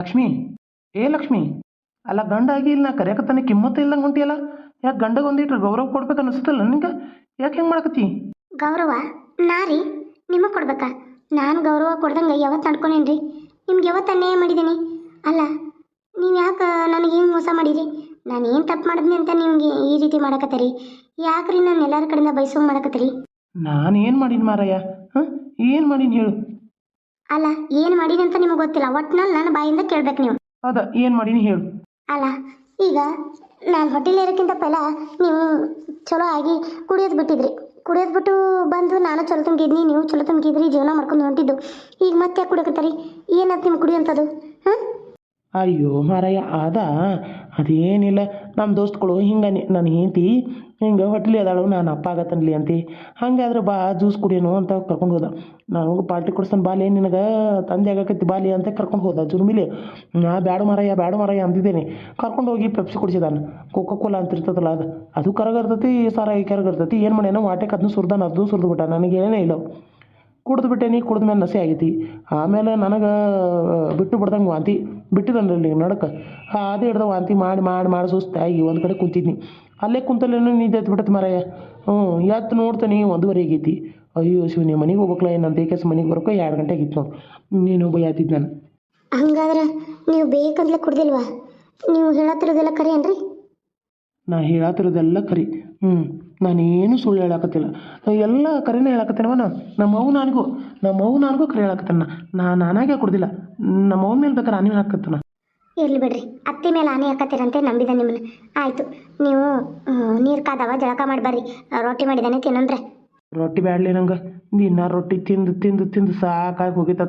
ಲಕ್ಷ್ಮಿ ಏ ಲಕ್ಷ್ಮಿ ಅಲ್ಲ ಗಂಡ ಆಗಿ ಇಲ್ಲ ಕರೆಯಕತ್ತಾನೆ ಕಿಮ್ಮತ್ತ ಇಲ್ದಂಗೆ ಹೊಂಟಿಯಲ್ಲ? ಯಾಕೆ ಗಂಡಗೆ ಒಂದಿಟ್ರು ಗೌರವ ಕೊಡ್ಬೇಕು ಅನಿಸ್ತಲ್ಲ ನಿಂಗೆ? ಯಾಕೆ ಹೆಂಗೆ ಮಾಡಕತ್ತಿ? ಗೌರವ ನಾರಿ ನಿಮಗೆ ಕೊಡ್ಬೇಕಾ? ನಾನು ಗೌರವ ಕೊಡ್ದಂಗೆ ಯಾವತ್ತು ನಡ್ಕೊಂಡೇನ್ರಿ ನಿಮ್ಗೆ ಯಾವತ್ತು ಅನ್ಯಾಯ ಮಾಡಿದ್ದೀನಿ ಅಲ್ಲ ನೀವು ಯಾಕೆ ನನಗೆ ಹಿಂಗೆ ಮೋಸ ಮಾಡಿರಿ? ನಾನು ಏನು ತಪ್ಪು ಮಾಡಿದ್ನಿ ಅಂತ ನಿಮ್ಗೆ ಈ ರೀತಿ ಮಾಡಕತ್ತರಿ? ಯಾಕ್ರಿ ನಾನು ಎಲ್ಲರ ಕಡೆಯಿಂದ ಬಯಸೋ ಮಾಡಕತ್ತರಿ? ನಾನು ಏನು ಮಾಡೀನಿ ಮಾರಯ್ಯ? ಹಾಂ? ಏನು ಮಾಡೀನಿ ಹೇಳು? ಅಲ್ಲ ಏನು ಮಾಡೀನಿ ಅಂತ ನಿಮಗೆ ಗೊತ್ತಿಲ್ಲ. ಒಟ್ನಲ್ಲಿ ನನ್ನ ಬಾಯಿಂದ ಕೇಳ್ಬೇಕು ನೀವು. ಅದ ಏನ್ ಮಾಡೀನಿ ಹೇಳು. ಅಲ್ಲ ಈಗ ನಾನು ಹೋಟೆಲ್ ಇರೋಕ್ಕಿಂತ ಪೈಲ ನೀವು ಚಲೋ ಆಗಿ ಕುಡಿಯೋದು ಬಿಟ್ಟಿದ್ರಿ. ಕುಡಿಯೋದು ಬಿಟ್ಟು ಬಂದು ನಾನು ಚಲೋ ತುಂಬಿದ್ನಿ ನೀವು ಚಲೋ ತುಂಬಿದ್ರಿ ಜೀವನ ಮಾಡ್ಕೊಂಡು ಹೊಂಟಿದ್ದು. ಈಗ ಮತ್ತೆ ಕುಡಿಯಕತ್ತಾರಿ. ಏನಂತ ನಿಮ್ಗೆ ಕುಡಿಯೋಂಥದ್ದು ಅಯ್ಯೋ ಮಾರಯ್ಯ ಅದ ಅದೇನಿಲ್ಲ. ನಮ್ಮ ದೋಸ್ತ್ಗಳು, ಹಿಂಗೆ ನನ್ನ ಹೆಂಡತಿ, ಹಿಂಗೆ ಹೊಟ್ಲಿ ಅದಾಳು, ನಾನು ಅಪ್ಪ ಆಗತ್ತನ್ಲಿ ಅಂತಿ. ಹಂಗಾದ್ರೆ ಬಾ, ಜ್ಯೂಸ್ ಕುಡಿಯೋನು ಅಂತ ಕರ್ಕೊಂಡು ಹೋದ. ನನಗೂ ಪಾರ್ಟಿ ಕೊಡ್ಸ್ತಾನೆ ಬಾಲೆ, ನಿನಗೆ ತಂದೆ ಆಗಕತ್ತಿ ಬಾಲಿ ಅಂತ ಕರ್ಕೊಂಡು ಹೋದ ಜುರ್ಮಿಲಿ. ನಾ ಬ್ಯಾಡ ಮಾರಯ್ಯ ಬ್ಯಾಡ ಮಾರಯ್ಯ ಅಂದಿದ್ದೇನೆ. ಕರ್ಕೊಂಡು ಹೋಗಿ ಪೆಪ್ಸಿ ಕುಡಿಸಿದಾನೆ. ಕೋಕೋ ಕೋಲಾ ಅಂತ ಇರ್ತದಲ್ಲ, ಅದು ಅದು ಕರಗಿರ್ತೈತಿ, ಸಾರಾಯಿ ಕರಗಿರ್ತೈತಿ. ಏನು ಮಾಡ್ಯಾನ? ವಾಟೆ ಅದನ್ನು ಸುರ್ದಾನ ಅದನ್ನು ಸುರಿದು ಬಿಟ್ಟ ನನಗೆ ಏನೇ ಇಲ್ಲ. ಕುಡ್ದು ಬಿಟ್ಟೇನಿ ಕುಡ್ದ ಮೇಲೆ ನಸೆ ಆಗೈತಿ. ಆಮೇಲೆ ನನಗೆ ಬಿಟ್ಟು ಬಿಡ್ದಂಗೆ ವಾಂತಿ ಬಿಟ್ಟಿದನ್ರಲ್ಲಿ ನಡಕ. ಅದೇ ಹಿಡ್ದು ವಾಂತಿ ಮಾಡಿ ಮಾಡಿ ಮಾಡಿ ಸುಸ್ತಾಗಿ ಒಂದು ಕಡೆ ಕುಂತಿದ್ನಿ. ಅಲ್ಲೇ ಕುಂತಲ್ಲೇನೋ ನಿದ್ದೆ ಬಿಟ್ಟೈತಿ ಮಾರಾಯ. ಹ್ಞೂ ಎತ್ತು ನೋಡ್ತಾನೆ ಒಂದೂವರೆ ಆಗೈತಿ ಅಯ್ಯೋ ಶಿವನಿ, ಮನೆಗೆ ಹೋಗ್ಬೇಕಲ್ಲ ಏನಂತ ಏಕೆಸ್ ಮನೆಗೆ ಬರೋಕೆ? ಎರಡು ಗಂಟೆ ಆಗಿತ್ತು ನೋಡು. ನೀನು ಬೈಯಾತಿದ್ದು ನಾನು. ಹಂಗಾದ್ರೆ ನೀವು ಬೇಕಂತಲೇ ಕುಡ್ದಿಲ್ವಾ? ನೀವು ಹೇಳತ್ತಿರೋದೆಲ್ಲ ಕರೆ ಏನ್ರಿ ನಾ ಹೇಳತ್ತಿರೋದೆಲ್ಲ ಕರಿ. ಹ್ಞೂ ನಾನೇನು ಸುಳ್ಳು ಹೇಳಕತ್ತಿಲ್ಲ. ನಾ ಎಲ್ಲ ಕರೆನೇ ಹೇಳಕತ್ತೇನವ ನಾ ನಮ್ಮ ಅವು ನನಗೂ ನಮ್ಮ ಅವು ನನಗೂ ಕರೆ ಹೇಳಕತ್ತೇನ ನಾ. ನಾನಾಗೆ ಕುಡ್ದಿಲ್ಲ. ನಮ್ಮ ಅವ್ನ ಮೇಲೆ ಬೇಕಾದ್ರೆ ಆನೆ ಹಾಕತ್ತನ ಇರ್ಲಿ ಬಿಡ್ರಿ. ಅತ್ತಿ ಮೇಲೆ ಆನೆ ಹಾಕತ್ತಿರಂತೆ ನಂಬಿದೆ ನಿಮ್ಮನ್ನ. ಆಯಿತು ನೀವು ನೀರು ಕಾದವ ಜಳಕ ಮಾಡಿ ಬರ್ರಿ. ರೊಟ್ಟಿ ಮಾಡಿದಾನೆ ತಿನ್ನಂದ್ರೆ ರೊಟ್ಟಿ ಬ್ಯಾಡ್ಲಿ ನಂಗೆ. ದಿನ ರೊಟ್ಟಿ ತಿಂದು ತಿಂದು ತಿಂದು ಸಾಕಾಗಿ ಹೋಗಿತ್ತ.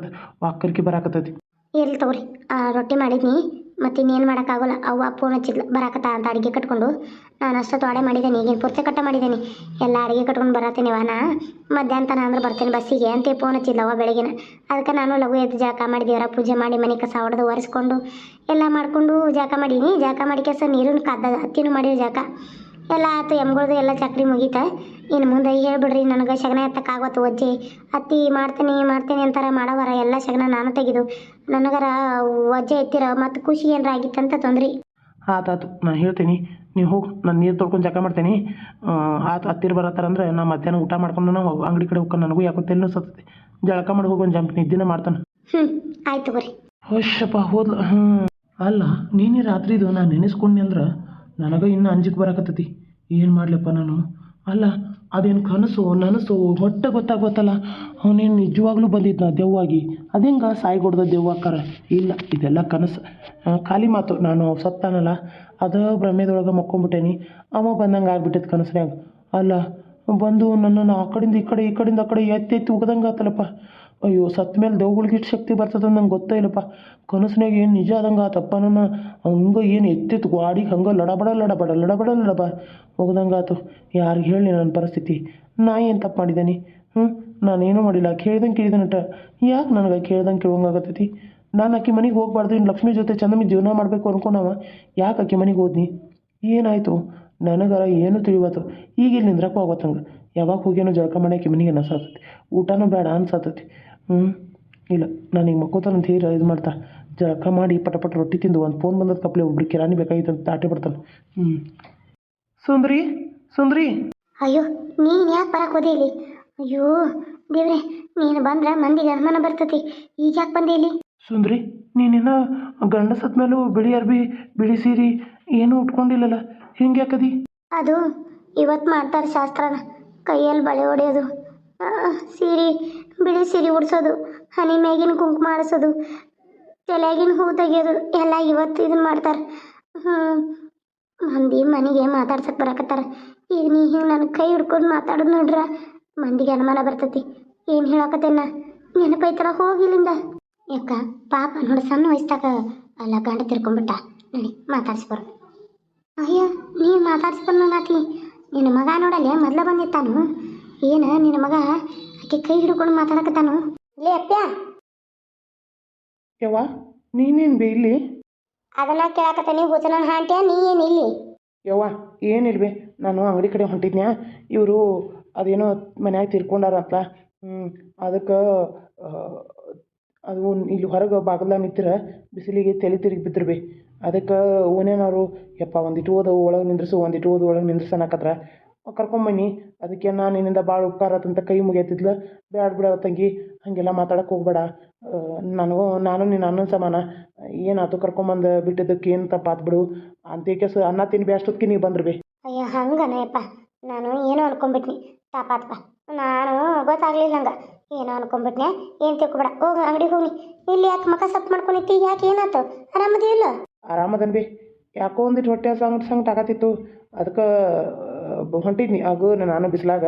ವಾಕರ್ಕಿ ಬರಾಕತ್ತೈತಿ. ಇರ್ಲಿ ತಗೋರಿ. ಆ, ರೊಟ್ಟಿ ಮಾಡಿದ್ನಿ. ಮತ್ತೆ ಇನ್ನೇನು ಮಾಡೋಕ್ಕಾಗಲ್ಲ. ಅವ್ವ ಫೋನ್ ಹಚ್ಚಿದ್ಲು, ಬರಾಕತ್ತ ಅಂತ ಅಡುಗೆ ಕಟ್ಕೊಂಡು. ನಾನು ಅಷ್ಟೊತ್ತು ಅಡೆ ಮಾಡಿದ್ದೇನೆ, ಈಗಿನ ಪೂರ್ತಿ ಕಟ್ಟ ಮಾಡಿದ್ದೇನೆ. ಎಲ್ಲ ಅಡುಗೆ ಕಟ್ಕೊಂಡು ಬರತ್ತೀನಿ ವಾನ ಮಧ್ಯಾಹ್ನ ತನ ಅಂದ್ರೆ ಬರ್ತೇನೆ ಬಸ್ಸಿಗೆ ಅಂತ ಫೋನ್ ಅವ್ವ ಬೆಳಗಿನ ಅದಕ್ಕೆ ನಾನು ಲಘು ಎದ್ದು ಜಾಕ ಮಾಡಿ ದೇವರ ಪೂಜೆ ಮಾಡಿ ಮನೆ ಕಸ ಹೊಡೆದು ಒರೆಸ್ಕೊಂಡು. ಎಲ್ಲ ಮಾಡಿಕೊಂಡು ಜಾಕ ಮಾಡೀನಿ ಜಾಕ ಮಾಡಿ ಕೆಸ ನೀರನ್ನು ಕಾದ ಹತ್ತಿನೂ ಮಾಡಿರಿ ಜಾಕ. ಎಲ್ಲ ಆತು ಎಮ್ಗಳ್ದು ಎಲ್ಲ ಚಕ್ರಿ ಮುಗೀತ. ಇನ್ನು ಮುಂದೆ ಹೇಳ್ಬಿಡ್ರಿ ನನಗೆ ಶಗನ ಎತ್ತಕ್ಕಾಗತ್ತು ಒಜ್ಜೆ ಅತ್ತಿ ಮಾಡ್ತೀನಿ ಮಾಡ್ತೀನಿ ಅಂತಾರ ಮಾಡವರ ಎಲ್ಲ ಶಗನ ನಾನು ತೆಗೆದು. ನನಗರ ಒಜ್ಜೆ ಎತ್ತಿರ ಮತ್ತು ಖುಷಿ ಏನಾರ ಆಗಿತ್ತಂತ ತೊಂದ್ರಿ. ಆತಾತು ನಾನು ಹೇಳ್ತೀನಿ. ನೀವು ಹೋಗಿ ನಾನು ನೀರು ತೊಳ್ಕೊಂಡು ಜಕ ಮಾಡ್ತೀನಿ. ಆತು ಹತ್ತಿರ ಬರತ್ತಾರಂದ್ರೆ ನಾ ಮಧ್ಯಾಹ್ನ ಊಟ ಮಾಡ್ಕೊಂಡು ನಾವು ಅಂಗಡಿ ಕಡೆ ಹೋಗ್ಕೊಂಡು ನನಗೂ ಯಾಕೋ ತೆಲ್ಲು ಸತ್ತೈತಿ ಜಳಕ ಮಾಡಿ ಹೋಗಿ ಒಂದು ಜಂಪ್ ನಿದ್ದಿನ ಮಾಡ್ತಾನೆ. ಹ್ಞೂ ಆಯ್ತು ಬರ್ರಿ. ಹೊಶಪ್ಪ ಹೋದ್ಲ ಹ್ಞೂ ಅಲ್ಲ ನೀನೇ ರಾತ್ರಿದು ನಾನು ನೆನೆಸ್ಕೊಂಡೆ ಅಂದ್ರೆ ನನಗೆ ಇನ್ನು ಅಂಜಿಕೆ ಬರಕತ್ತೈತಿ. ಏನು ಮಾಡಲಪ್ಪ ನಾನು? ಅಲ್ಲ, ಅದೇನು ಕನಸು, ನನಸು ಹೊಟ್ಟೆ ಗೊತ್ತಾಗೋತ್ತಲ್ಲ ಅವನೇನು ನಿಜವಾಗ್ಲೂ ಬಂದಿದ್ದ ದೆವ್ವಾಗಿ? ಅದೇಂಗ ದೆವ್ವ ದೆವ್ವಾಕಾರ ಇಲ್ಲ, ಇದೆಲ್ಲ ಕನಸು. ಖಾಲಿ ಮಾತು. ನಾನು ಸತ್ತಾನಲ್ಲ, ಅದ ಭ್ರಮೆದೊಳಗೆ ಮಕ್ಕೊಂಬಿಟ್ಟೇನಿ. ಅವ ಬಂದಂಗೆ ಆಗ್ಬಿಟ್ಟೈತೆ ಕನಸ್ನ್ಯಾಗ. ಅಲ್ಲ, ಬಂದು ನನ್ನನ್ನು ಆ ಕಡೆಯಿಂದ ಈ ಕಡೆ, ಈ ಕಡೆಯಿಂದ ಆ ಕಡೆ ಎತ್ತಿ ಎತ್ತಿ ಉಗ್ದಂಗೆ ಆತಲ್ಲಪ್ಪ ಅಯ್ಯೋ ಸತ್ತ ಮೇಲೆ ದೇವ್ಗಳಿಗೆ ಇಷ್ಟು ಶಕ್ತಿ ಬರ್ತದೆ ನಂಗೆ ಗೊತ್ತೇ ಇಲ್ಲಪ್ಪ. ಕನಸ್ನಾಗ ಏನು ನಿಜ ಆದಂಗೆ ಆತಪ್ಪ ನನ್ನ. ಹಂಗೆ ಏನು ಎತ್ತಿತ್ತು ಗಾಡಿಗೆ, ಹಂಗೆ ಲಡಬಡ ಲಡಬಡ ಲಡಬಡ ಲಡಬ. ಹೋಗ್ದಂಗೆ ಆತು ಯಾರಿಗೆ ಹೇಳಿ ನನ್ನ ಪರಿಸ್ಥಿತಿ? ನಾ ಏನು ತಪ್ಪು ಮಾಡಿದ್ದೀನಿ ಹ್ಞೂ ನಾನೇನೂ ಮಾಡಿಲ್ಲ. ಕೇಳ್ದಂಗೆ ಕೇಳಿದನಟ ಯಾಕೆ ನನಗೆ ಕೇಳ್ದಂಗೆ ಕೇಳೋಂಗಾಗತ್ತೈತಿ ನಾನು ಆಕಿ ಮನೆಗೆ ಹೋಗ್ಬಾರ್ದು ಇನ್ನು ಲಕ್ಷ್ಮಿ ಜೊತೆ ಚಂದಮಿ ಜೀವನ ಮಾಡಬೇಕು ಅನ್ಕೊಂಡವ. ಯಾಕೆ ಆಕಿ ಮನೆಗೆ ಹೋದ್ನಿ? ಏನಾಯಿತು? ನನಗರ ಏನು ತಿಳಿವತ್ತು? ಈಗ ಇಲ್ಲಿ ನಿಂದ್ರಕ್ಕೂ ಆಗೋತ್ತಂಗೆ ಯಾವಾಗ ಹೋಗ್ಯಾನೋ ಜಳಕ ಮಾಡಕ್ಕೆ ಮನೆಗೆ ಅನಸಾತೈತಿ ಊಟನೂ ಬೇಡ ಅನ್ಸಾತೈತಿ. ಹ್ಞೂ ಇಲ್ಲ ನಾನು ಈಗ ಮಕ್ಕೋತಾನ ಅಂತ ಹೇಳಿ ಇದು ಮಾಡ್ತಾ. ಜಳಕ ಮಾಡಿ ಪಟ ಪಟ ರೊಟ್ಟಿ ತಿಂದು ಒಂದು ಫೋನ್ ಬಂದದ ಕಪ್ಲೆ ಒಬ್ರು ಕಿರಾಣಿ ಬೇಕಾಗಿತ್ತು ಅಂತ ಆಟೆ ಬರ್ತಾನೆ. ಹ್ಞೂ ಸುಂದ್ರಿ ಸುಂದ್ರಿ. ಅಯ್ಯೋ ನೀನು ಯಾಕೆ ಬರಕ್ಕೆ ಹೋದೆ ಇಲ್ಲಿ? ಅಯ್ಯೋ ದೇವ್ರೆ ನೀನು ಬಂದ್ರೆ ಮಂದಿಗೆ ಅನುಮಾನ ಬರ್ತತಿ. ಈಗ ಯಾಕೆ ಬಂದೆ ಇಲ್ಲಿ? ಸುಂದ್ರಿ ನೀನಿನ್ನ ಗಂಡ ಸತ್ ಮೇಲೂ ಬಿಳಿ ಅರ್ಬಿ ಬಿಳಿ ಸೀರಿ ಏನೂ ಉಟ್ಕೊಂಡಿಲ್ಲಲ್ಲ ಹಿಂಗೆ ಯಾಕದಿ? ಅದು ಇವತ್ತು ಮಾಡ್ತಾರೆ ಶಾಸ್ತ್ರನ. ಕೈಯಲ್ಲಿ ಬಳೆ ಹೊಡೆಯೋದು. ಸೀರೆ ಬಿಳಿ ಸೀರೆ ಉಡ್ಸೋದು, ಹನಿ ಮ್ಯಾಗಿನ ಕುಂಕುಮ ಆಡಿಸೋದು ತಲೆಯಾಗಿನ ಹೂ ತೆಗಿಯೋದು, ಎಲ್ಲ ಇವತ್ತು ಇದನ್ನ ಮಾಡ್ತಾರೆ. ಹ್ಞೂ ಮಂದಿ ಮನೆಗೆ ಮಾತಾಡ್ಸಕ್ಕೆ ಬರಕತ್ತಾರ. ಈಗ ನೀ ಹಿಂಗೆ ನನ್ನ ಕೈ ಹಿಡ್ಕೊಂಡು ಮಾತಾಡೋದು ನೋಡ್ರ, ಮಂದಿಗೆ ಅನುಮಾನ ಬರ್ತೈತಿ. ಏನು ಹೇಳಕತ್ತೇನ ನೆನಪೈತರ ಹೋಗಿಲ್ಲಿಂದ ಯಾಕ? ಪಾಪ ನೋಡಿ ಸಣ್ಣ ವಯಸ್ಸಾಗ ಅಲ್ಲ ಗಂಡ ತಿರ್ಕೊಂಡ್ಬಿಟ್ಟ ನಡಿ ಮಾತಾಡ್ಸಿ ಬರೋಣ ಅಯ್ಯ ನೀನು ನಾತಿ ನಿನ್ನ ಮಗ ನೋಡಲ್ಲ ಮೊದಲ ಬಂದಿತ್ತಾನು. ಏನು ನಿನ್ನ ಮಗ ಆಕೆ ಕೈ ಹಿಡ್ಕೊಂಡು ಮಾತಾಡಕತ್ತಾನು? ಲೇ ಅಪ್ಪ್ಯ. ಯವ್ವ ನೀನೇನು ಬೇ ಇಲ್ಲಿ? ಅದನ್ನ ಕೇಳಕತ್ತಾನಿ ಹುಸನ ಹಾಂಟ್ಯ ನೀ ಏನು ಇಲ್ಲಿ? ಯವ್ವ ಏನಿಲ್ವೇ ನಾನು ಅಂಗಡಿ ಕಡೆ ಹೊಂಟಿದ್ನ್ಯಾ. ಇವರು ಅದೇನೋ ಮನ್ಯಾಗ ತಿರ್ಕೊಂಡಾರಪ್ಪ. ಹ್ಞೂ ಅದಕ್ಕೆ ಅದು ಇಲ್ಲಿ ಹೊರಗೆ ಬಾಗಲ್ದಾಗ ನಿಂತಿರ ಬಿಸಿಲಿಗೆ ತಲೆ ತಿರುಗಿ ಬಿದ್ದರು ಅದಕ್ಕೆ ಓನೇನವರು ಯಪ್ಪ ಒಂದಿಟ್ಟು ಓದು ಒಳಗೆ ನಿಂದ್ರಿಸು ಒಂದಿಟ್ಟು ಓದು ಒಳಗೆ ನಿಂದ್ರಿಸು ಅನ್ನಕತ್ರ. ಕರ್ಕೊಂಬನ್ನಿ ಅದಕ್ಕೆ ನಾನು ನಿನ್ನಿಂದ ಭಾಳ ಉಪಕಾರ ಆತಂತ ಕೈ ಮುಗಿಯತ್ತಿದ್ಲು ಬ್ಯಾಡ ಬಿಡ ತಂಗಿ ಹಾಗೆಲ್ಲ ಮಾತಾಡಕ್ಕೆ ಹೋಗ್ಬೇಡ ನನಗೂ ನಾನು ನಿನ್ನ ಅಣ್ಣನ ಸಮಾನ ಏನಾಯ್ತು ಕರ್ಕೊಂಬಂದು ಬಿಟ್ಟಿದ್ದಕ್ಕೆ ಏನು ತಪ್ಪಾತು ಬಿಡು ಅಂತ ಅನ್ನ ಅನ್ನ ತಿನ್ಬಿ ಅಷ್ಟೊತ್ತಿಗೆ ನೀವು ಬಂದ್ರು ಬಿ ಅಯ್ಯೋ ಹಂಗನಯಪ್ಪ ನಾನು ಏನೋ ಅನ್ಕೊಂಬಿಟ್ನಿ ತಪ್ಪಾತ್ಪ ನಾನು ಗೊತ್ತಾಗ್ಲಿಲ್ಲ ಹಂಗೆ ಏನೋ ಅನ್ಕೊಂಬಿಟ್ನೆ ಏನು ತಿಳ್ಕೊಬೇಡ ಹೋಗ ಅಂಗಡಿಗೆ ಹೋಗಿ ಇಲ್ಲಿ ಯಾಕೆ ಮಕ ಸಪ್ ಮಾಡ್ಕೊಂಡಿತ್ತಿ ಯಾಕೆ ಏನಾಯ್ತು ಆರಾಮದಿಲ್ಲ ಆರಾಮದನ್ ಬಿ ಯಾಕೋ ಒಂದಿಟ್ಟು ಹೊಟ್ಟೆ ಸಂಗಟ ಸಂಗಟ ಆಗತ್ತಿತ್ತು ಅದಕ್ಕೆ ಹೊಂಟಿದ್ನಿ. ಆಗು ನಾನು ಬಿಸಿಲಾಗ,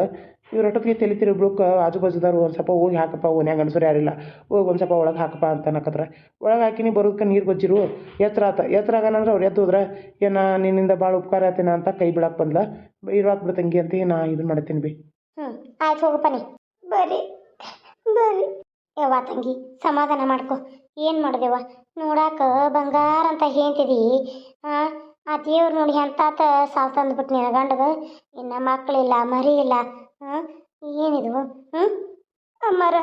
ಇವ್ರು ಒಟ್ಟೊತ್ತಿಗೆ ತಲೆ ತಿರುಗಿ ಬಿಡಕ್ಕೆ ಆಜು ಬಾಜುದಾರು ಒಂದು ಸ್ವಲ್ಪ ಹೋಗಿ ಹಾಕಪ್ಪ ಓನ್ಯಾಗ ಅನ್ಸೋರು ಯಾರಿಲ್ಲ. ಹೋಗಿ ಒಂದು ಸ್ವಲ್ಪ ಒಳಗೆ ಹಾಕಪ್ಪ ಅಂತ ಅನ್ನಕತ್ರ. ಒಳಗೆ ಹಾಕಿನಿ ಬರೋದಕ್ಕೆ ನೀರು ಗೊಜ್ಜಿರು. ಎತ್ತರ ಆತ ಎತ್ತರ ಆಗನಂದ್ರೆ ಅವ್ರು ಎತ್ತೋದ್ರೆ ಏನ ನಿನ್ನಿಂದ ಭಾಳ ಉಪಕಾರ ಆತೇನ ಅಂತ ಕೈ ಬಿಡಕ್ಕೆ ಬಂದ್ಲ. ಬಿಡ ತಂಗಿ ಅಂತ, ನಾ ಇದು ಮಾಡ್ತೀನಿ ಬಿ. ಹ್ಞೂ ಆಯ್ತು ಹೋಗಪ್ಪ ನೀ. ಬರ್ರಿ ಬರ್ರಿ. ಯವ್ವ ತಂಗಿ, ಸಮಾಧಾನ ಮಾಡ್ಕೊ. ಏನು ಮಾಡಿದೆವ ನೋಡಾಕ ಬಂಗಾರ ಅಂತ ಹೇಳ್ತಿದಿ. ಹಾಂ ಆ ದೇವ್ರು ನೋಡಿ ಎಂತಾತ ಸಾವು ತಂದ್ಬಿಟ್ಟು ನಿನ್ನ ಗಂಡಗ ಇನ್ನು ಮಕ್ಕಳಿಲ್ಲ ಮರಿ ಇಲ್ಲ ಹಾಂ ಏನಿದು ಹ್ಞೂ ಅಮ್ಮರ,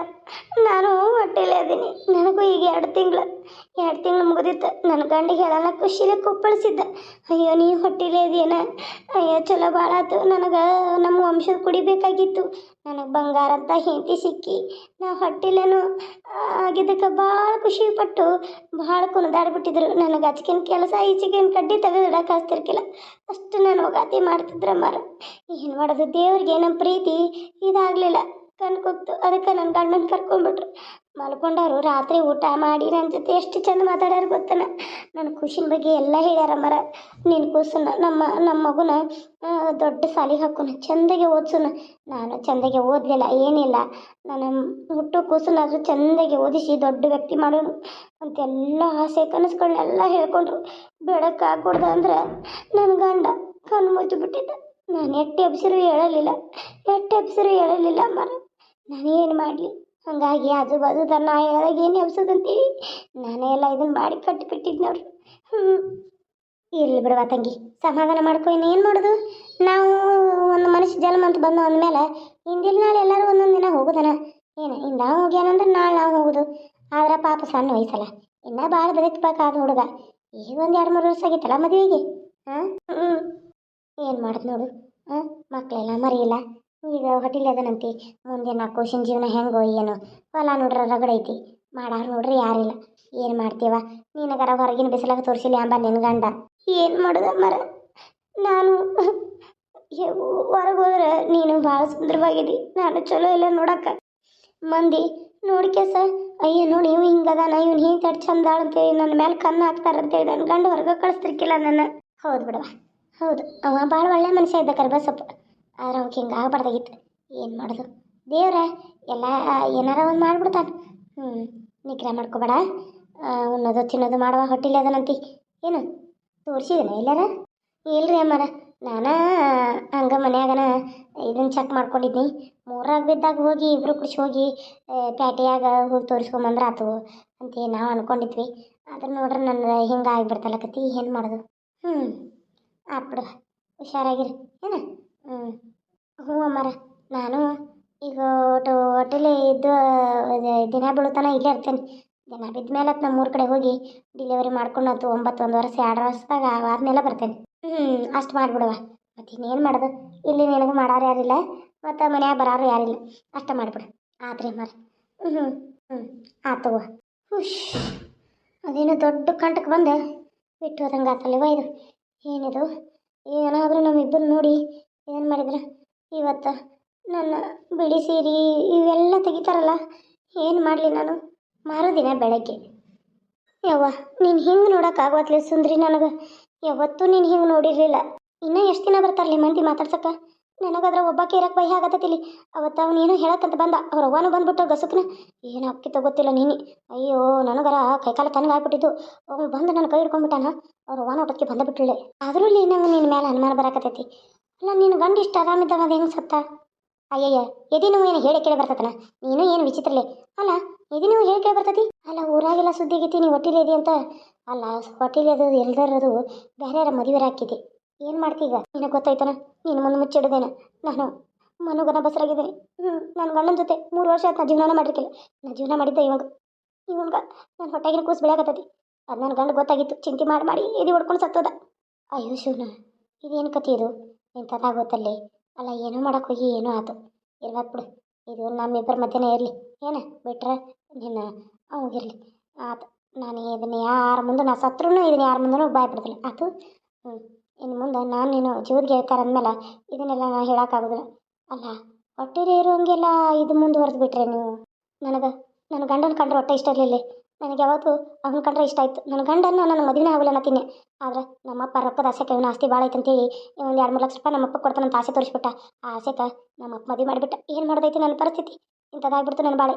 ನಾನು ಹೊಟ್ಟೆಲೇ ಅದೀನಿ ನನಗೂ ಈಗ ಎರಡು ತಿಂಗಳು. ಎರಡು ತಿಂಗಳು ಮುಗಿದಿತ್ತು. ನನ್ನ ಗಂಡಿಗೆ ಹೇಳಲ್ಲ, ಖುಷಿಲೇ ಕುಪ್ಪಳಿಸಿದ್ದ. ಅಯ್ಯೋ, ನೀ ಹೊಟ್ಟೆಲೇ ಇದೆಯೇನ? ಅಯ್ಯೋ, ಚಲೋ ಭಾಳ ಆಯ್ತು ನನಗೆ ನಮ್ಮ ವಂಶದ ಕುಡಿಬೇಕಾಗಿತ್ತು ನನಗೆ ಬಂಗಾರ ಅಂತ ಹೆಂಡತಿ ಸಿಕ್ಕಿ. ನಾ ಹೊಟ್ಟಿಲೇನು ಆಗಿದ್ದಕ್ಕೆ ಭಾಳ ಖುಷಿ ಪಟ್ಟು ಭಾಳ ಕುಣಿದಾಡ್ಬಿಟ್ಟಿದ್ರು. ನನಗೆ ಅಚ್ಕಿನ ಕೆಲಸ, ಈಚೆಗಿನ ಕಡ್ಡಿ ತೆಗೆದಿಡಕ್ಕೆ ಹಸ್ತಿರ್ಕಿಲ್ಲ ಅಷ್ಟು ನಾನು ಒಗಾತಿ ಮಾಡ್ತಿದ್ರ ಮರ ಏನು ಮಾಡೋದು ದೇವ್ರಿಗೆ ನಮ್ಮ ಪ್ರೀತಿ ಇದಾಗಲಿಲ್ಲ. ಕಣ್ ಕುಗ್ತು ಅದಕ್ಕೆ ನನ್ನ ಗಂಡನ ಕರ್ಕೊಂಡ್ಬಿಟ್ರು. ಮಲ್ಕೊಂಡವರು ರಾತ್ರಿ ಊಟ ಮಾಡಿ ನನ್ನ ಜೊತೆ ಎಷ್ಟು ಚಂದ ಮಾತಾಡ್ಯಾರ ಗೊತ್ತನ? ನನ್ನ ಖುಷಿನ ಬಗ್ಗೆ ಎಲ್ಲ ಹೇಳ್ಯಾರ ಮರ. ನಿನ್ನ ಕೂಸನ್ನ ನಮ್ಮ ನಮ್ಮ ಮಗುನ ದೊಡ್ಡ ಸಾಲಿಗೆ ಹಾಕೋಣ. ಚಂದಗೆ ಓದ್ಸೋಣ. ನಾನು ಚಂದಗೆ ಓದಲಿಲ್ಲ, ಏನಿಲ್ಲ. ನನ್ನ ಹುಟ್ಟು ಕೂಸನ್ನಾದ್ರೂ ಚಂದಗೆ ಓದಿಸಿ ದೊಡ್ಡ ವ್ಯಕ್ತಿ ಮಾಡೋಣ ಅಂತೆಲ್ಲ ಆಸೆ ಕನಸುಗಳನ್ನೆಲ್ಲ ಹೇಳ್ಕೊಂಡ್ರು. ಬೆಳಕು ಹಾಕೊಡ್ದ ಅಂದ್ರೆ ನನ್ನ ಗಂಡ ಕಣ್ಣು ಮುಚ್ಚಿಬಿಟ್ಟಿದ್ದ. ನಾನು ಎಟ್ಟೆ ಅಪ್ಸರು ಹೇಳಲಿಲ್ಲ. ಎಟ್ಟೆ ಅಪ್ಸರು ಹೇಳಲಿಲ್ಲ ಮರ. ನಾನು ಏನು ಮಾಡಲಿ? ಹಾಗಾಗಿ ಆಜು ಬಾಜು ನಾ ಹೇಳಿದಾಗ ಏನು ಎಬ್ಸೋದಂತೀವಿ ನಾನೇ ಎಲ್ಲ ಇದನ್ನು ಮಾಡಿ ಕಟ್ಟಿಬಿಟ್ಟಿದ್ದು ನೋಡ್ರಿ ಹ್ಞೂ ಇರಲಿ ಬಿಡವಾ ತಂಗಿ, ಸಮಾಧಾನ ಮಾಡ್ಕೊ ಏನು ಮಾಡೋದು? ನಾವು ಒಂದು ಮನುಷ್ಯ ಜನ್ಮ ಅಂತ ಬಂದು ಅಂದಮೇಲೆ ಹಿಂದಿನ ನಾಳೆ ಎಲ್ಲರೂ ಒಂದೊಂದು ದಿನ ಹೋಗೋದನ? ಏನು ಇಂದ ಹೋಗ್ಯಾನಂದ್ರೆ ನಾಳೆ ನಾವು ಹೋಗೋದು? ಆದ್ರೆ ಪಾಪ ಸಣ್ಣ ವಯಸ್ಸಲ್ಲ, ಇನ್ನೂ ಭಾಳ ಬದುಕಬೇಕಾದ ಹುಡುಗ. ಈಗ ಒಂದು ಎರಡು ಮೂರು ವರ್ಷ ಆಗಿತ್ತಲ್ಲ ಮದುವೆಗೆ? ಹಾಂ? ಹ್ಞೂ ಏನು ಮಾಡೋದು ನೋಡು? ಹಾಂ? ಮಕ್ಕಳೆಲ್ಲ ಮರಿಯಿಲ್ಲ. ಈಗ ಹೋಟೆಲ್ ಅದನಂತಿ. ಮುಂದೆ ನಾಲ್ಕು ವರ್ಷದ ಜೀವನ ಹೆಂಗೋ ಏನೋ. ಹೊಲ ನೋಡ್ರ ರಗಡೈತಿ ಮಾಡಾರ ನೋಡ್ರಿ ಯಾರಿಲ್ಲ. ಏನು ಮಾಡ್ತೀವ? ನಿನಗರ ಹೊರಗಿನ ಬಿಸಿಲಾಗ ತೋರಿಸಿಲ್ಲ ಅಂಬ ನಿನ್ನ ಗಂಡ. ಏನು ಮಾಡೋದ ಮರ? ನಾನು ಹೊರಗೆ ಹೋದ್ರೆ ನೀನು ಭಾಳ ಸುಂದರವಾಗಿದ್ದಿ ನಾನು ಚಲೋ ಇಲ್ಲ ನೋಡಕ್ಕ. ಮಂದಿ ನೋಡ್ಕೆಸ ಅಯ್ಯೋ ನೋಡಿ ಇವ್ ಹಿಂಗದಾನ ಇವ್ನು ಹಿಂಗೆ ತಟ್ ಚಂದ ಅಂತೇಳಿ ನನ್ನ ಮೇಲೆ ಕಣ್ಣು ಹಾಕ್ತಾರಂತೇಳಿ ನನ್ನ ಗಂಡ ಹೊರಗೆ ಕಳಿಸ್ತಿರ್ಕಿಲ್ಲ ನನ್ನ. ಹೌದು ಬಿಡವ ಹೌದು. ಅವ ಭಾಳ ಒಳ್ಳೆ ಮನುಷ್ಯ ಇದ್ದ ಕರ್ಬಸಪ್ಪ. ಆದ್ರೆ ಅವ್ಕೆ ಹಿಂಗೆ ಆಗ್ಬಾರ್ದಾಗಿತ್ತು. ಏನು ಮಾಡೋದು? ದೇವ್ರ ಎಲ್ಲ ಏನಾರ ಒಂದು ಮಾಡಿಬಿಡ್ತಾನೆ. ಹ್ಞೂ ನಿಗ್ರಹ ಮಾಡ್ಕೋಬೇಡ. ಉನ್ನೋದು ತಿನ್ನೋದು ಮಾಡುವ ಹೊಟ್ಟೆಲಿ ಅದನಂತಿ. ಏನು? ತೋರಿಸಿದನ ಎಲ್ಲಾರ? ಇಲ್ರಿ ಅಮ್ಮಾರ. ನಾನು ಹಂಗೆ ಮನ್ಯಾಗನ ಇದನ್ನ ಚೆಕ್ ಮಾಡ್ಕೊಂಡಿದ್ನಿ. ಮೂರಾಗ ಬಿದ್ದಾಗ ಹೋಗಿ, ಇಬ್ರು ಕುಡಿಸಿ ಹೋಗಿ ಪ್ಯಾಟಿಯಾಗ ಹೋಗಿ ತೋರಿಸ್ಕೊಂಬಂದ್ರೆ ಆತು ಅಂತ ನಾವು ಅಂದ್ಕೊಂಡಿದ್ವಿ ಆದ್ರೆ ನೋಡ್ರಿ ನನ್ನ ಹಿಂಗೆ ಕತಿ ಏನು ಮಾಡೋದು? ಹ್ಞೂ ಆತ್ಬಿಡು ಹುಷಾರಾಗಿರಿ. ಏನ? ಹ್ಞೂ ಹ್ಞೂ ಅಮ್ಮಾರ. ನಾನು ಈಗ ಒಟ್ಟು ಹೋಟೆಲೇ ಇದ್ದು ದಿನ ಬೀಳುತ್ತಾನ ಇಲ್ಲೇ ಇರ್ತೇನೆ. ದಿನ ಬಿದ್ದ ಮೇಲೆ ನಮ್ಮ ಊರ ಕಡೆ ಹೋಗಿ ಡೆಲಿವರಿ ಮಾಡ್ಕೊಂಡು ಅದು ಒಂಬತ್ತು ಒಂದು ವರ್ಷ ಎರಡು ವರ್ಷದಾಗ ಆದ್ಮೇಲೆ ಬರ್ತೇನೆ. ಹ್ಞೂ ಅಷ್ಟು ಮಾಡಿಬಿಡುವ. ಮತ್ತು ಇನ್ನೇನು ಮಾಡೋದು? ಇಲ್ಲಿ ನಿನಗೆ ಮಾಡೋರು ಯಾರಿಲ್ಲ ಮತ್ತು ಮನ್ಯಾಗ ಬರೋರು ಯಾರಿಲ್ಲ ಅಷ್ಟೇ ಮಾಡಿಬಿಡು. ಆತ್ರಿ ಮರ ಹ್ಞೂ ಹ್ಞೂ ಆತವ ಹುಷ್. ಅದೇನೋ ದೊಡ್ಡ ಕಂಟಕ್ಕೆ ಬಂದು. ಬಿಟ್ಟು ಹೋದಂಗೆ ಆತಲ್ಲವ ಇದು. ಏನಿದು? ಏನಾದರೂ ನಮ್ಮಿಬ್ಬರು ನೋಡಿ ಏನು ಮಾಡಿದ್ರೆ? ಇವತ್ತು ನನ್ನ ಬಿಳಿ ಸೀರೆ ಇವೆಲ್ಲ ತೆಗಿತಾರಲ್ಲ, ಏನು ಮಾಡಲಿ ನಾನು? ಮಾರೋದಿನ ಬೆಳಗ್ಗೆ. ಯವ್ವ, ನೀನು ಹಿಂಗೆ ನೋಡೋಕ್ಕಾಗವತ್ಲೆ ಸುಂದ್ರಿ ನನಗೆ. ಯಾವತ್ತೂ ನೀನು ಹಿಂಗೆ ನೋಡಿರಲಿಲ್ಲ. ಇನ್ನೂ ಎಷ್ಟು ದಿನ ಬರ್ತಾರಲಿ ಮಂದಿ ಮಾತಾಡ್ಸಕ್ಕ? ನನಗದ್ರ ಒಬ್ಬಾಕೆ ಇರಕ್ಕೆ ಭಯ ಆಗತ್ತತಿಲಿ. ಅವತ್ತು ಅವನೇನೋ ಹೇಳಕ್ಕಂತ ಬಂದ. ಅವ್ರ ಅವ್ವನು ಬಂದ್ಬಿಟ್ಟು ಗಸಕ್ನ. ಏನು ಅಕ್ಕಿತ ಗೊತ್ತಿಲ್ಲ ನೀನು. ಅಯ್ಯೋ, ನನಗರ ಕೈಕಾಲ ತನಗ ಆಗ್ಬಿಟ್ಟಿದ್ದು. ಅವ್ನು ಬಂದು ನನ್ನ ಕೈ ಹಿಡ್ಕೊಂಡ್ಬಿಟ್ಟಾನ. ಅವ್ರ ಅವ್ವನ ಊಟಕ್ಕೆ ಬಂದ ಬಿಟ್ಟಿಳೆ ಆದ್ರೂ ನಂಗೆ ನಿನ್ನ ಮೇಲೆ ಅನುಮಾನ ಬರಾಕತ್ತೈತಿ. ಅಲ್ಲ ನಿನ್ನ ಗಂಡ ಇಷ್ಟು ಆರಾಮಿದ್ದಾಗ ಅದು ಹೆಂಗೆ ಸತ್ತ? ಅಯ್ಯಯ್ಯ, ಎದಿ ನೀವು ಏನು ಹೇಳಿ ಕೇಳಿ ಬರ್ತತನ? ನೀನು ಏನು ವಿಚಿತ್ರಲೆ? ಅಲ್ಲ, ಎದಿ ನೋವು ಹೇಳಿ ಕೇಳಿ ಬರ್ತತಿ? ಅಲ್ಲ, ಊರಾಗೆಲ್ಲ ಸುದ್ದಿ ಗೀತಿ ನೀವು ಹೊಟ್ಟಿಲೇದಿ ಅಂತ? ಅಲ್ಲ ಹೊಟ್ಟಿಲೇದು ಎಲ್ದರದು ಬೇರೆ ಯಾರ ಮದುವೆ ಹಾಕಿದೆ. ಏನು ಮಾಡ್ತೀಗ? ನಿನಗೆ ಗೊತ್ತಾಯ್ತನ? ನೀನು ಮುಂದೆ ಮುಚ್ಚಿಡದೇನ? ನಾನು ಮನುಗನ ಬಸರಾಗಿದ್ದೀನಿ. ಹ್ಞೂ ನನ್ನ ಗಂಡನ ಜೊತೆ ಮೂರು ವರ್ಷ ಆಯ್ತು ನಾ ಜೀವನ ಮಾಡಿರ್ಕಿಲ್ಲ ನಾ ಜೀವನ ಮಾಡಿದ್ದೆ ಇವಾಗ. ಇವಾಗ ನನ್ನ ಹೊಟ್ಟೆಗಿನ ಕೂಸು ಬೆಳೆಯಕತ್ತೈತಿ. ಅದು ನನ್ನ ಗಂಡ ಗೊತ್ತಾಗಿತ್ತು. ಚಿಂತೆ ಮಾಡಿ ಮಾಡಿ ಎದಿ ಹೊಡ್ಕೊಂಡು ಸತ್ತೋದ. ಅಯ್ಯೋ, ಶಿವನ, ಇದೇನು ಕತೆ ಇದು? ಇಂಥದಾಗ ಗೊತ್ತಲ್ಲಿ? ಅಲ್ಲ, ಏನು ಮಾಡಕ್ಕೆ ಹೋಗಿ ಏನೋ ಆತು. ಇರ್ಬೇಕು ಬಿಡು. ಇದು ನಮ್ಮಿಬ್ಬರ ಮಧ್ಯನೇ ಇರಲಿ. ಏನು? ಬಿಟ್ರೆ? ನಿನ್ನ ಹೋಗಿರಲಿ ಆತು, ನಾನು ಇದನ್ನ ಯಾರ ಮುಂದೆ, ನಾ ಸತ್ರೂ ಇದನ್ನ ಯಾರ ಮುಂದೂ ಬಾಯ್ ಬಿಡ್ತಿಲ್ಲ. ಆತು? ಹ್ಞೂ ಇನ್ನು ಮುಂದೆ ನಾನು ನೀನು ಜೀವದ ಗೆಳತಾರ ಅಂದಮೇಲೆ ಇದನ್ನೆಲ್ಲ ನಾನು ಹೇಳೋಕ್ಕಾಗೋದಿಲ್ಲ. ಅಲ್ಲ ಹೊಟ್ಟೆಲಿ ಇರೋಂಗೆಲ್ಲ ಇದು ಮುಂದುವರೆದು ಬಿಟ್ರೆ ನೀವು? ನನಗೆ, ನನ್ನ ಗಂಡನ ಕಂಡ್ರೆ ಹೊಟ್ಟೆ ಇಷ್ಟ ಇರಲಿಲ್ಲ. ನನಗೆ ಯಾವತ್ತು ಅವನ ಕಂಡ್ರೆ ಇಷ್ಟ ಆಯ್ತು. ನನ್ನ ಗಂಡನ್ನು ನನ್ನ ಮದುವೆ ಆಗಲ್ಲ ಅನ್ನತ್ತೀನಿ. ಆದ್ರೆ ನಮ್ಮಪ್ಪ ರೊಕ್ಕದ ಆಸೆ ಇವನ ಆಸ್ತಿ ಭಾಳ ಐತೆ ಅಂತೇಳಿ ಒಂದು ಎರಡು ಮೂರು ಲಕ್ಷ ರೂಪಾಯಿ ನಮ್ಮಪ್ಪ ಕೊಡ್ತಾನಂತ ಆಸೆ ತೋರಿಸ್ಬಿಟ್ಟ. ಆ ಆಸೆಗೆ ನಮ್ಮಪ್ಪ ಮದುವೆ ಮಾಡಿಬಿಟ್ಟ. ಏನು ಮಾಡೋದೈತಿ ನನ್ನ ಪರಿಸ್ಥಿತಿ? ಇಂಥದ್ದಾಗ್ಬಿಡ್ತು ನನ್ನ ಬಾಳೆ.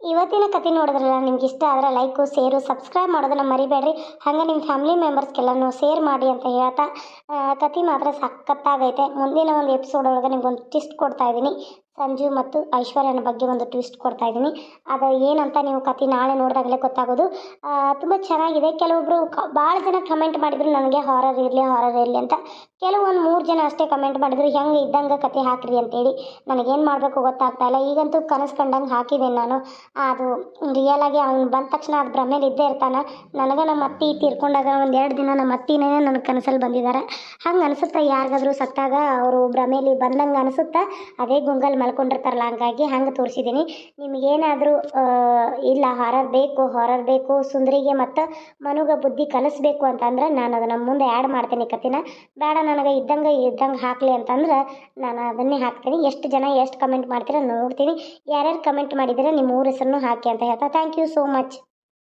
ಇವತ್ತಿನ ಕತೆ ನೋಡಿದ್ರಲ್ಲ ನಿಮ್ಗೆ ಇಷ್ಟ ಆದರೆ ಲೈಕು ಸೇರು ಸಬ್ಸ್ಕ್ರೈಬ್ ಮಾಡೋದನ್ನ ಮರಿಬೇಡ್ರಿ. ಹಾಗೆ ನಿಮ್ಮ ಫ್ಯಾಮಿಲಿ ಮೆಂಬರ್ಸ್ಗೆಲ್ಲನೂ ಶೇರ್ ಮಾಡಿ ಅಂತ ಹೇಳ್ತಾ ಕತೆ ಮಾತ್ರ ಸಖತ್ತಾಗೈತೆ. ಮುಂದಿನ ಒಂದು ಎಪಿಸೋಡ್ ಒಳಗೆ ನಿಮ್ಗೊಂದು ಟಿಸ್ಟ್ ಕೊಡ್ತಾ ಇದ್ದೀನಿ ಸಂಜು ಮತ್ತು ಐಶ್ವರ್ಯನ ಬಗ್ಗೆ ಒಂದು ಟ್ವಿಸ್ಟ್ ಕೊಡ್ತಾ ಇದ್ದೀನಿ. ಅದು ಏನಂತ ನೀವು ಕತೆ ನಾಳೆ ನೋಡಿದಾಗಲೇ ಗೊತ್ತಾಗೋದು. ತುಂಬ ಚೆನ್ನಾಗಿದೆ. ಕೆಲವೊಬ್ಬರು ಭಾಳ ಜನ ಕಮೆಂಟ್ ಮಾಡಿದ್ರು, ನನಗೆ ಹಾರರ್ ಇರಲಿ ಹಾರರ್ ಇರಲಿ ಅಂತ. ಕೆಲವೊಂದು ಮೂರು ಜನ ಅಷ್ಟೇ ಕಮೆಂಟ್ ಮಾಡಿದ್ರು, ಹೆಂಗೆ ಇದ್ದಂಗೆ ಕತೆ ಹಾಕ್ರಿ ಅಂತೇಳಿ. ನನಗೇನು ಮಾಡಬೇಕು ಗೊತ್ತಾಗ್ತಾ ಇಲ್ಲ. ಈಗಂತೂ ಕನಸು ಕಂಡಂಗೆ ಹಾಕಿದ್ದೀನಿ ನಾನು. ಅದು ರಿಯಲ್ ಆಗಿ ಅವ್ನು ಬಂದ ತಕ್ಷಣ ಅದು ಭ್ರಮೇಲಿ ಇದ್ದೇ ಇರ್ತಾನೆ. ನನಗೆ ನಮ್ಮ ಅತ್ತಿ ತೀರ್ಕೊಂಡಾಗ ಒಂದು ಎರಡು ದಿನ ನಮ್ಮ ಅತ್ತಿನೇ ನನ್ನ ಕನಸಲ್ಲಿ ಬಂದಿದ್ದಾರೆ ಹಂಗೆ ಅನಿಸುತ್ತೆ? ಯಾರಿಗಾದ್ರೂ ಸತ್ತಾಗ ಅವರು ಭ್ರಮೇಲಿ ಬಂದಂಗೆ ಅನಿಸುತ್ತೆ? ಅದೇ ಗುಂಗಲ್ ಮಲ್ಕೊಂಡಿರ್ತಾರಲ್ಲ, ಹಂಗಾಗಿ ಹಂಗೆ ತೋರಿಸಿದ್ದೀನಿ ನಿಮಗೇನಾದರೂ ಇಲ್ಲ ಹಾರರ್ ಬೇಕು ಹಾರರ್ ಬೇಕು, ಸುಂದರಿಗೆ ಮತ್ತು ಮನುಗ ಬುದ್ಧಿ ಕಲಿಸ್ಬೇಕು ಅಂತಂದ್ರೆ ನಾನು ಅದನ್ನು ಮುಂದೆ ಆ್ಯಡ್ ಮಾಡ್ತೀನಿ ಕತಿನ ಬೇಡ ನನಗೆ ಇದ್ದಂಗೆ ಇದ್ದಂಗೆ ಹಾಕಲಿ ಅಂತಂದ್ರೆ ನಾನು ಅದನ್ನೇ ಹಾಕ್ತೀನಿ. ಎಷ್ಟು ಜನ ಎಷ್ಟು ಕಮೆಂಟ್ ಮಾಡ್ತೀರ ನೋಡ್ತೀನಿ. ಯಾರ್ಯಾರು ಕಮೆಂಟ್ ಮಾಡಿದ್ದೀರ ನಿಮ್ಮ ಊರ ಹೆಸರನ್ನು ಹಾಕಿ ಅಂತ ಹೇಳ್ತಾ. Thank you so much